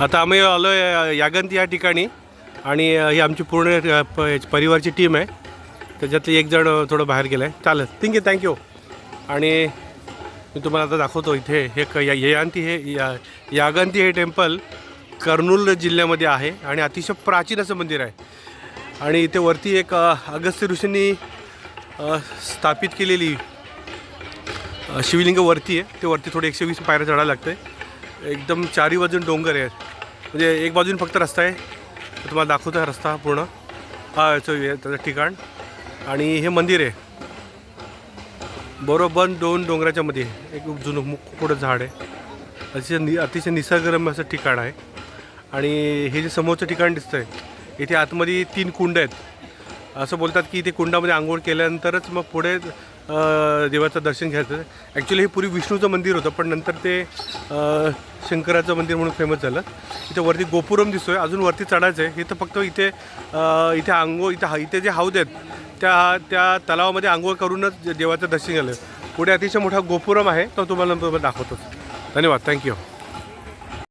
आता आम्ही आलो आहे यागंती या ठिकाणी आणि ही आमची पूर्ण परिवारची टीम आहे. त्याच्यातली एक जण थोडं बाहेर गेलं आहे चालेल थिंक यू थँक्यू आणि मी तुम्हाला आता दाखवतो इथे हे क या- ययांती हे या यागंती हे टेम्पल कर्नूल जिल्ह्यामध्ये आहे आणि अतिशय प्राचीन असं मंदिर आहे. आणि इथे वरती एक अगस्त्य ऋषींनी स्थापित केलेली शिवलिंग वरती आहे. ते वरती थोडे एकशे वीस पायऱ्या चढायला लागते एकदम चारी बाजून डोंगर आहे म्हणजे एक बाजून फक्त रस्ता आहे. तुम्हाला दाखवतो हा रस्ता पूर्ण. हा याचं त्याचं ठिकाण. आणि हे मंदिर आहे. बरोबर दोन डोंगराच्या मध्ये. एक जुनं मु- झाड आहे. अतिशय नि अतिशय निसर्गरम्य असं ठिकाण आहे. आणि हे जे समोरचं ठिकाण दिसतं आहे इथे आतमध्ये तीन कुंड आहेत. असं बोलतात की इथे कुंडामध्ये आंघोळ केल्यानंतरच मग पुढे देवाचं दर्शन घ्यायचं. ॲक्च्युली हे पूर्वी विष्णूचं मंदिर होतं पण नंतर ते शंकराचं मंदिर म्हणून फेमस झालं. इथे वरती गोपुरम दिसतोय अजून वरती चढायचं आहे. हे तर फक्त इथे इथे आंघोळ इथं हा- इथे जे हौद आहेत त्या त्या तलावामध्ये आंघोळ करूनच देवाचं दर्शन झालं. पुढे अतिशय मोठा गोपुरम आहे तो तुम्हाला दाखवतो धन्यवाद. थँक्यू